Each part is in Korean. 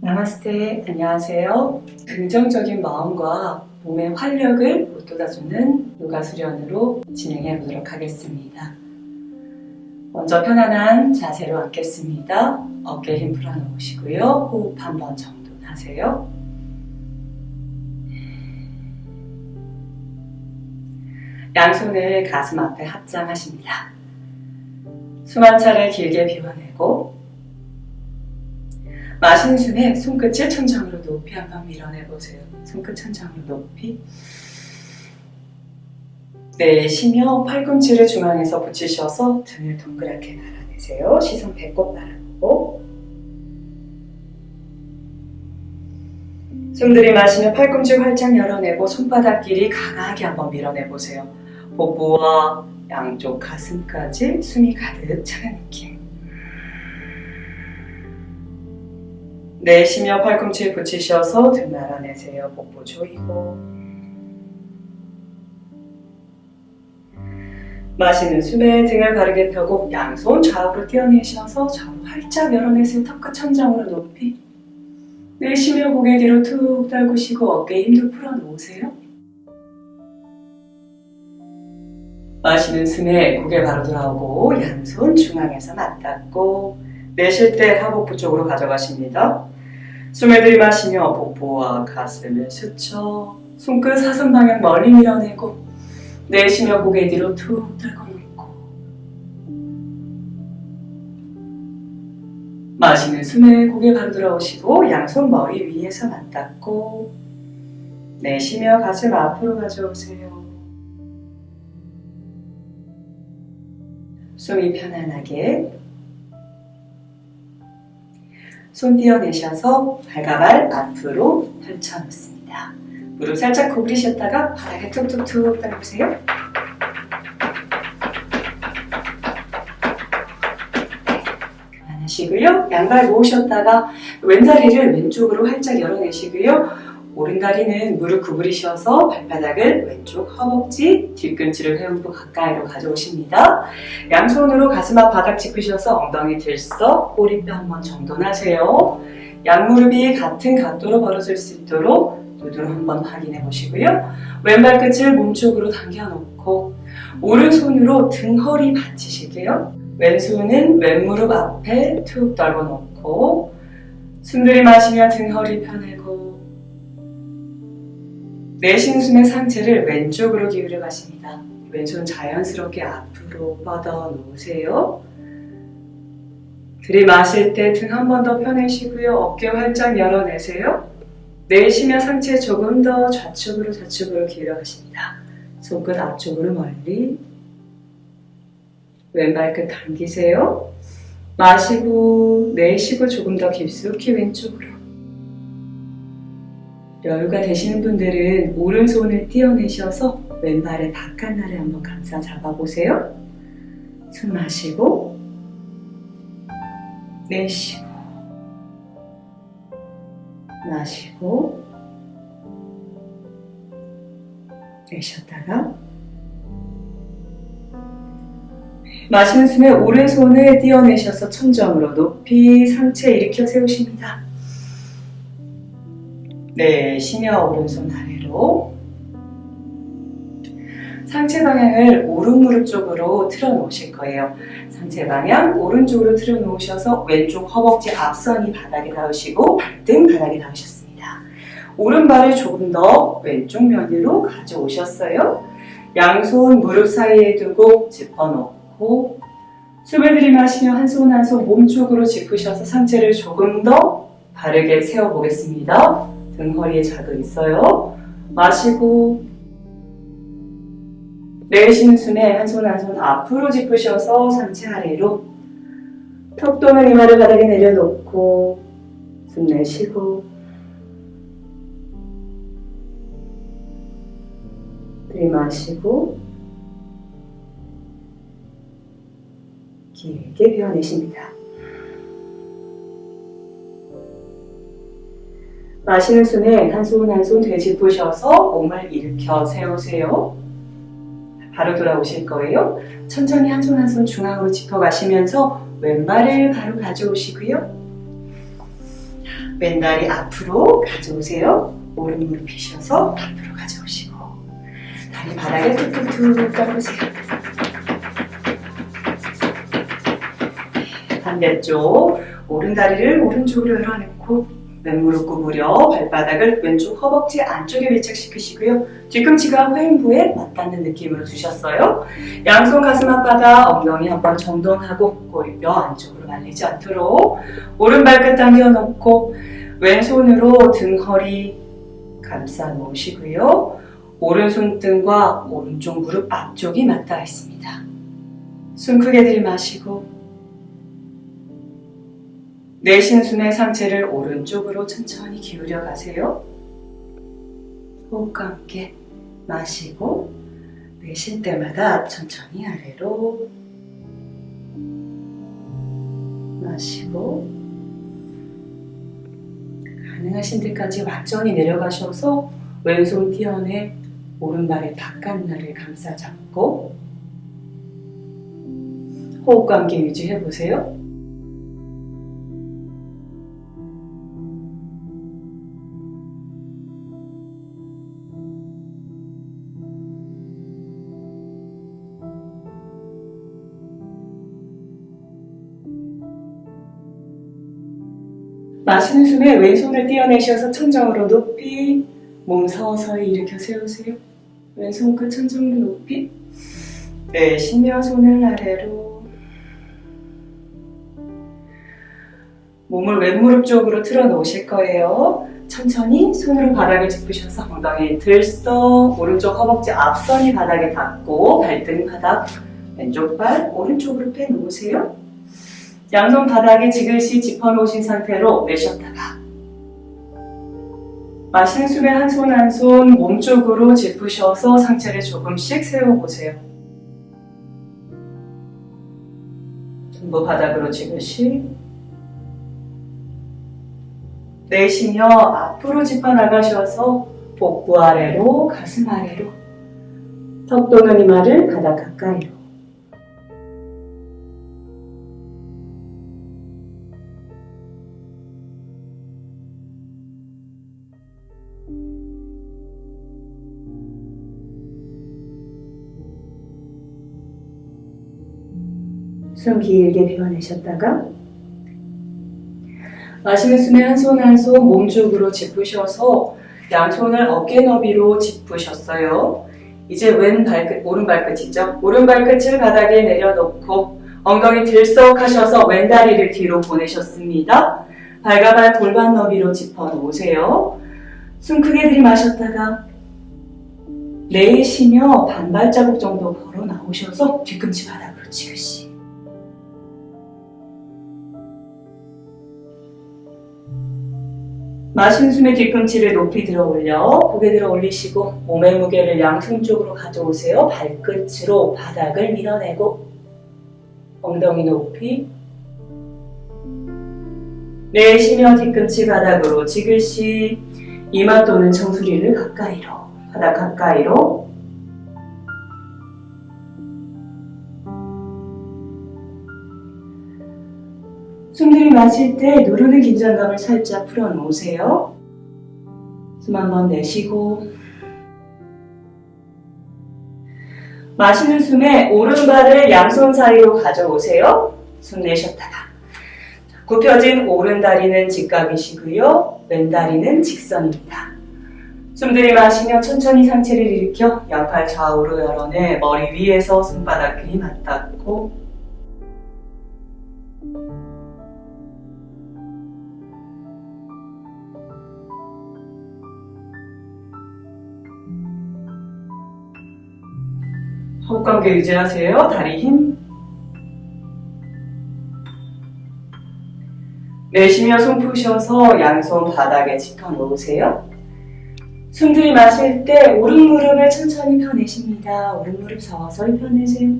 나마스테, 안녕하세요. 긍정적인 마음과 몸의 활력을 북돋아주는 요가 수련으로 진행해 보도록 하겠습니다. 먼저 편안한 자세로 앉겠습니다. 어깨 힘 풀어놓으시고요. 호흡 한 번 정도 하세요. 양손을 가슴 앞에 합장하십니다. 숨 한 차례 길게 비워내고 마시는 숨에 손끝을 천장으로 높이 한번 밀어내보세요. 손끝 천장으로 높이. 내쉬며 팔꿈치를 중앙에서 붙이셔서 등을 동그랗게 말아내세요. 시선 배꼽 바라보고. 숨 들이마시며 팔꿈치 활짝 열어내고 손바닥 길이 강하게 한번 밀어내보세요. 복부와 양쪽 가슴까지 숨이 가득 차는 느낌. 내쉬며 팔꿈치 붙이셔서 등 말아내세요. 복부 조이고. 마시는 숨에 등을 바르게 펴고 양손 좌우로 띄어내셔서 좌우 활짝 열어내세요. 턱과 천장으로 높이. 내쉬며 고개 뒤로 툭 떨구시고 어깨 힘도 풀어놓으세요. 마시는 숨에 고개 바로 돌아오고 양손 중앙에서 맞닿고 내쉴 때 하복부 쪽으로 가져가십니다. 숨을 들이마시며 복부와 가슴을 스쳐 손끝 사선 방향 멀리 밀어내고 내쉬며 고개 뒤로 툭 떨고 놓고 마시는 숨에 고개 바로 돌아오시고 양손 머리 위에서 맞닿고 내쉬며 가슴 앞으로 가져오세요. 숨이 편안하게 손 띄어내셔서 발가발 앞으로 펼쳐놓습니다. 무릎 살짝 구부리셨다가 바닥에 툭툭툭 떨구세요. 그만하시고요. 양발 모으셨다가 왼다리를 왼쪽으로 활짝 열어내시고요. 오른다리는 무릎 구부리셔서 발바닥을 왼쪽 허벅지, 뒤꿈치를 회음부 가까이로 가져오십니다. 양손으로 가슴 앞 바닥 짚으셔서 엉덩이 들썩 꼬리뼈 한번 정돈하세요. 양무릎이 같은 각도로 벌어질 수 있도록 눈으로 한번 확인해 보시고요. 왼발 끝을 몸쪽으로 당겨놓고 오른손으로 등 허리 받치실게요. 왼손은 왼무릎 앞에 툭 떨궈 놓고 숨 들이마시며 등 허리 펴내고 내쉬는 숨의 상체를 왼쪽으로 기울여 가십니다. 왼손 자연스럽게 앞으로 뻗어 놓으세요. 들이마실 때 등 한 번 더 펴내시고요. 어깨 활짝 열어내세요. 내쉬며 상체 조금 더 좌측으로 좌측으로 기울여 가십니다. 손끝 앞쪽으로 멀리 왼발끝 당기세요. 마시고 내쉬고 조금 더 깊숙이 왼쪽으로 여유가 되시는 분들은 오른손을 띄어내셔서 왼발의 바깥날을 한번 감싸 잡아보세요. 숨 마시고 내쉬고 마시고 내쉬었다가 마시는 숨에 오른손을 띄어내셔서 천정으로 높이 상체 일으켜 세우십니다. 네, 쉬며 오른손 아래로 상체 방향을 오른 무릎 쪽으로 틀어 놓으실 거예요. 상체 방향 오른쪽으로 틀어 놓으셔서 왼쪽 허벅지 앞선이 바닥에 닿으시고 발등 바닥에 닿으셨습니다. 오른발을 조금 더 왼쪽 면으로 가져오셨어요. 양손 무릎 사이에 두고 짚어놓고 숨을 들이마시며 한 손 한 손 몸쪽으로 짚으셔서 상체를 조금 더 바르게 세워보겠습니다. 등 허리에 자극 있어요. 마시고 내쉬는 숨에 한 손 한 손 앞으로 짚으셔서 상체 아래로 턱 또는 이마를 바닥에 내려놓고 숨 내쉬고 들이마시고 길게 비워내십니다. 마시는 숨에 한 손 한 손 되짚으셔서 몸을 일으켜 세우세요. 바로 돌아오실 거예요. 천천히 한 손 한 손 중앙으로 짚어가시면서 왼발을 바로 가져오시고요. 왼다리 앞으로 가져오세요. 오른 무릎 펴셔서 앞으로 가져오시고 다리 바닥에 툭툭툭 떨어보세요. 반대쪽 오른 다리를 오른쪽으로 열어놓고 왼무릎 구부려 발바닥을 왼쪽 허벅지 안쪽에 밀착시키시고요. 뒤꿈치가 회음부에 맞닿는 느낌으로 두셨어요. 양손 가슴 앞바닥 엉덩이 한번 정돈하고 꼬리뼈 안쪽으로 말리지 않도록 오른 발 끝 당겨 놓고 왼손으로 등 허리 감싸 놓으시고요. 오른손 등과 오른쪽 무릎 앞쪽이 맞닿아 있습니다. 숨 크게 들이마시고 숨의 상체를 오른쪽으로 천천히 기울여 가세요. 호흡과 함께 마시고 내쉴 때마다 천천히 아래로 마시고 가능하신 데까지 완전히 내려가셔서 왼손 띄어내 오른발의 바깥날을 감싸 잡고 호흡과 함께 유지해 보세요. 마시는 숨에 왼손을 띄어내셔서 천정으로 높이 몸 서서히 일으켜 세우세요. 왼손 끝 천정으로 높이 내쉬며 손을 아래로 몸을 왼무릎 쪽으로 틀어 놓으실 거예요. 천천히 손으로 바닥을 짚으셔서 엉덩이 들썩 오른쪽 허벅지 앞선이 바닥에 닿고 발등 바닥 왼쪽 발 오른쪽으로 빼 놓으세요. 양손 바닥에 지글시 짚어놓으신 상태로 내쉬었다가 마시는 숨에 한 손 한 손 몸쪽으로 짚으셔서 상체를 조금씩 세워보세요. 전부 바닥으로 지글시. 내쉬며 앞으로 짚어 나가셔서 복부 아래로 가슴 아래로. 턱 또는 이마를 바닥 가까이로 숨 길게 비워내셨다가 마시는 숨에 한 손 한 손 몸쪽으로 짚으셔서 양손을 어깨 너비로 짚으셨어요. 이제 왼 발끝, 오른 발끝이죠. 오른 발끝을 바닥에 내려놓고 엉덩이 들썩하셔서 왼 다리를 뒤로 보내셨습니다. 발가발 골반 너비로 짚어 놓으세요. 숨 크게 들이마셨다가 내쉬며 반발자국 정도 걸어 나오셔서 뒤꿈치 바닥으로 지그시 마신 숨에 뒤꿈치를 높이 들어 올려 고개 들어 올리시고 몸의 무게를 양손 쪽으로 가져오세요. 발끝으로 바닥을 밀어내고 엉덩이 높이 내쉬며 뒤꿈치 바닥으로 지글시 이마 또는 정수리를 가까이로 바닥 가까이로 숨 들이 마실 때 누르는 긴장감을 살짝 풀어놓으세요. 숨 한번 내쉬고 마시는 숨에 오른발을 양손 사이로 가져오세요. 숨 내쉬었다가 굽혀진 오른 다리는 직각이시고요. 왼 다리는 직선입니다. 숨 들이마시며 천천히 상체를 일으켜 양팔 좌우로 열어내 머리 위에서 손바닥이 맞닿고 호흡 관계 유지하세요. 다리 힘. 내쉬며 숨 푸셔서 양손 바닥에 짚어 놓으세요. 숨 들이마실 때 오른 무릎을 천천히 펴내십니다. 오른 무릎 서서히 펴내세요.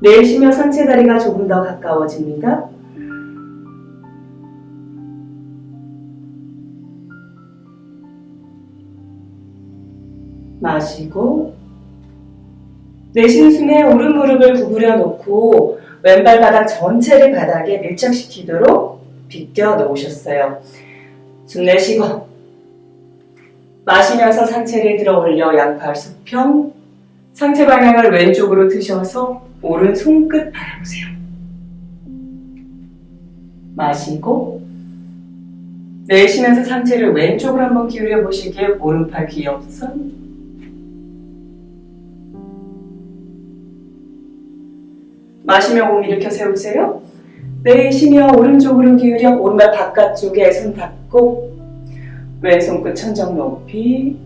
내쉬며 상체 다리가 조금 더 가까워집니다. 마시고 내쉬는 숨에 오른 무릎을 구부려 놓고 왼발 바닥 전체를 바닥에 밀착시키도록 비껴 놓으셨어요. 숨 내쉬고 마시면서 상체를 들어 올려 양팔 수평 상체 방향을 왼쪽으로 드셔서 오른 손끝 바라보세요. 마시고 내쉬면서 상체를 왼쪽으로 한번 기울여 보시기에 오른팔 귀엽선 마시며 몸 일으켜 세우세요. 내쉬며 오른쪽으로 기울여 오른발 바깥쪽에 손 닿고 왼손 끝 천정 높이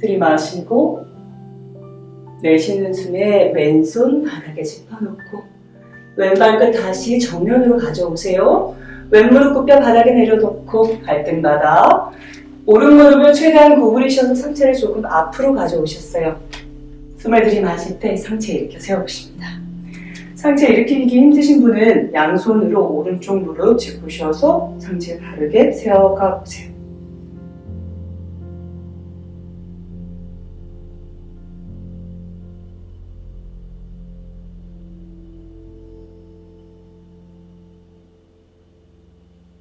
들이마시고 내쉬는 숨에 왼손 바닥에 짚어놓고 왼발 끝 다시 정면으로 가져오세요. 왼무릎 굽혀 바닥에 내려놓고 발등 바닥 오른 무릎을 최대한 구부리셔서 상체를 조금 앞으로 가져오셨어요. 숨을 들이마실 때 상체 일으켜 세워보십니다. 상체 일으키기 힘드신 분은 양손으로 오른쪽 무릎 짚으셔서 상체 바르게 세워가 보세요.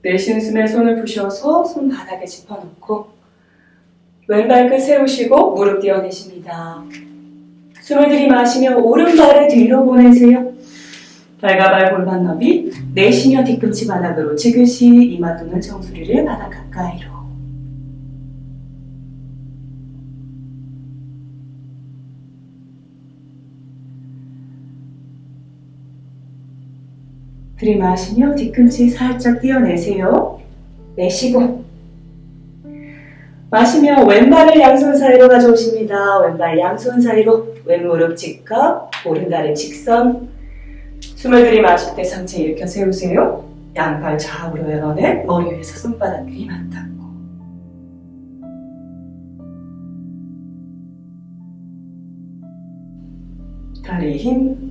내쉬는 숨에 손을 푸셔서 손 바닥에 짚어놓고 왼발 끝 세우시고 무릎 띄어내십니다. 숨을 들이마시며 오른발을 뒤로 보내세요. 발과 발 골반 너비 내쉬며 뒤꿈치 바닥으로 지그시 이마 또는 정수리를 바닥 가까이로 들이마시며 뒤꿈치 살짝 띄어내세요. 내쉬고 마시며 왼발을 양손 사이로 가져오십니다. 왼발 양손 사이로 왼무릎 직각, 오른다리 직선. 숨을 들이마실 때 상체 일으켜 세우세요. 양발 좌우로 열어내 머리 위에서 손바닥끼리 맞닿고. 다리 힘.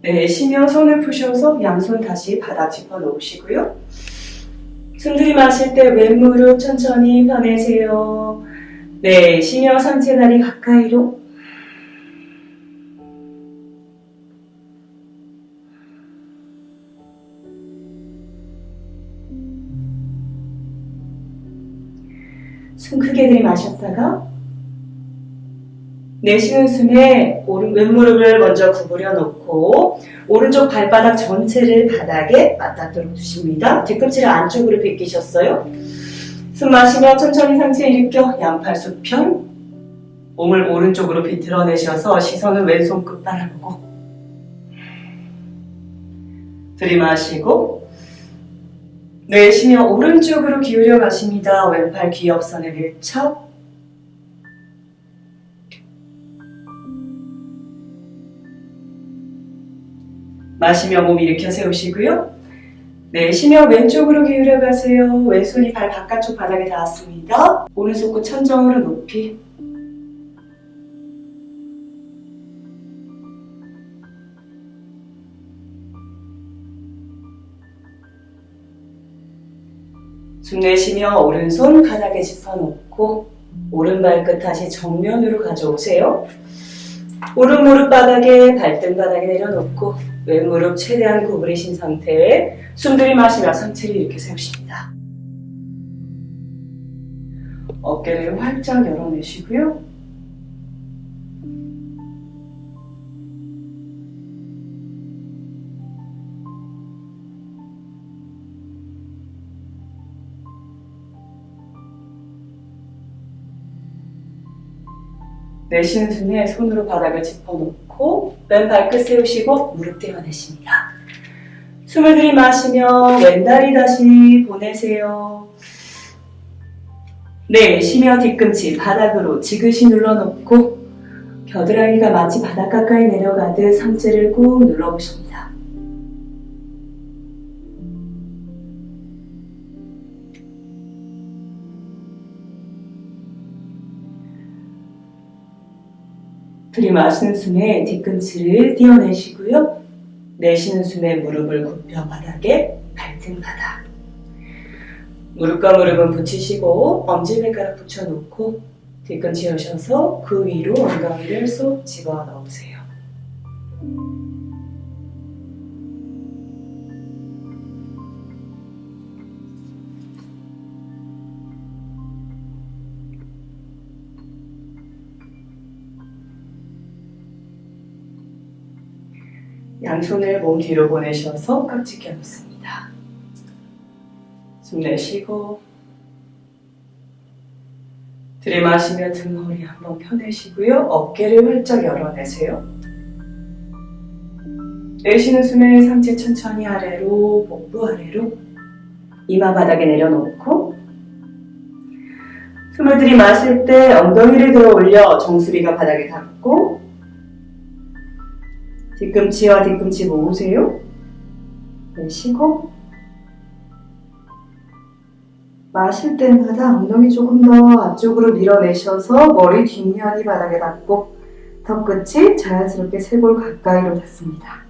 내쉬며 손을 푸셔서 양손 다시 바닥 짚어 놓으시고요. 숨 들이 마실 때 왼무릎 천천히 펴내세요. 내쉬며 상체 다리 가까이로 숨 크게 들이마셨다가 내쉬는 숨에 오른 왼무릎을 먼저 구부려 놓고 오른쪽 발바닥 전체를 바닥에 맞닿도록 두십니다. 뒤꿈치를 안쪽으로 비끼셨어요. 숨 마시며 천천히 상체 일으켜 양팔 수평 몸을 오른쪽으로 비틀어 내셔서 시선은 왼손 끝 바라보고 들이마시고 내쉬며 오른쪽으로 기울여 가십니다. 왼팔 귀엽선에 밀착 마시며 몸 일으켜 세우시고요. 내쉬며 왼쪽으로 기울여 가세요. 왼손이 발 바깥쪽 바닥에 닿았습니다. 오른손 끝 천정으로 높이. 숨 내쉬며 오른손 바닥에 짚어놓고 오른발 끝 다시 정면으로 가져오세요. 오른 무릎 바닥에 발등 바닥에 내려놓고 왼 무릎 최대한 구부리신 상태에 숨 들이마시며 상체를 이렇게 세우십니다. 어깨를 활짝 열어내시고요. 내쉬는 숨에 손으로 바닥을 짚어놓고 왼 발 끝 세우시고 무릎 떼어내십니다. 숨을 들이마시며 왼다리 다시 보내세요. 내쉬며 뒤꿈치 바닥으로 지그시 눌러놓고 겨드랑이가 마치 바닥 가까이 내려가듯 상체를 꾹 눌러보십니다. 들이마시는 숨에 뒤꿈치를 띄어내시고요. 내쉬는 숨에 무릎을 굽혀 바닥에 발등 바닥. 무릎과 무릎은 붙이시고 엄지발가락 붙여놓고 뒤꿈치 여셔서 그 위로 엉덩이를 쏙 집어 넣으세요. 양손을 몸 뒤로 보내셔서 깍지 껴놓습니다. 숨 내쉬고 들이마시며 등 허리 한번 펴내시고요. 어깨를 활짝 열어내세요. 내쉬는 숨에 상체 천천히 아래로, 복부 아래로, 이마 바닥에 내려놓고 숨을 들이마실 때 엉덩이를 들어 올려 정수리가 바닥에 닿고 뒤꿈치와 뒤꿈치 모으세요. 내쉬고 마실 때마다 엉덩이 조금 더 앞쪽으로 밀어내셔서 머리 뒷면이 바닥에 닿고 턱끝이 자연스럽게 쇄골 가까이로 닿습니다.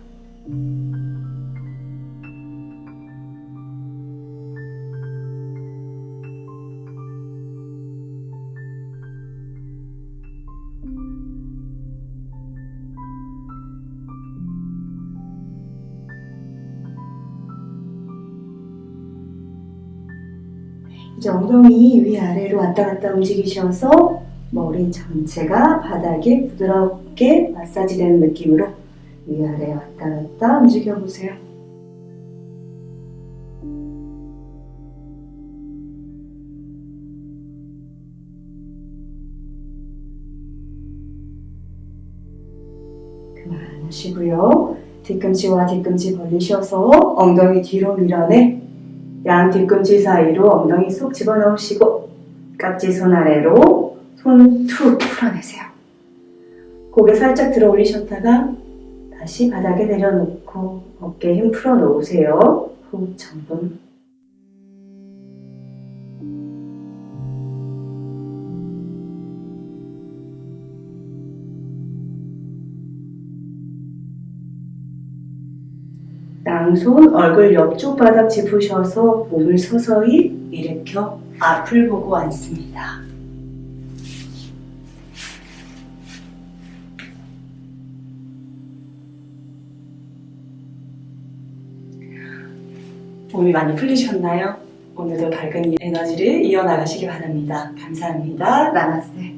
이제 엉덩이 위아래로 왔다 갔다 움직이셔서 머리 전체가 바닥에 부드럽게 마사지되는 느낌으로 위아래 왔다 갔다 움직여 보세요. 그만하시고요. 뒤꿈치와 뒤꿈치 벌리셔서 엉덩이 뒤로 밀어내 양 뒤꿈치 사이로 엉덩이 쏙 집어넣으시고 깍지 손 아래로 손 툭 풀어내세요. 고개 살짝 들어 올리셨다가 다시 바닥에 내려놓고 어깨 힘 풀어 놓으세요. 후 전분. 양손 얼굴 옆쪽 바닥 짚으셔서 몸을 서서히 일으켜 앞을 보고 앉습니다. 몸이 많이 풀리셨나요? 오늘도 밝은 에너지를 이어나가시기 바랍니다. 감사합니다. 나눴어요.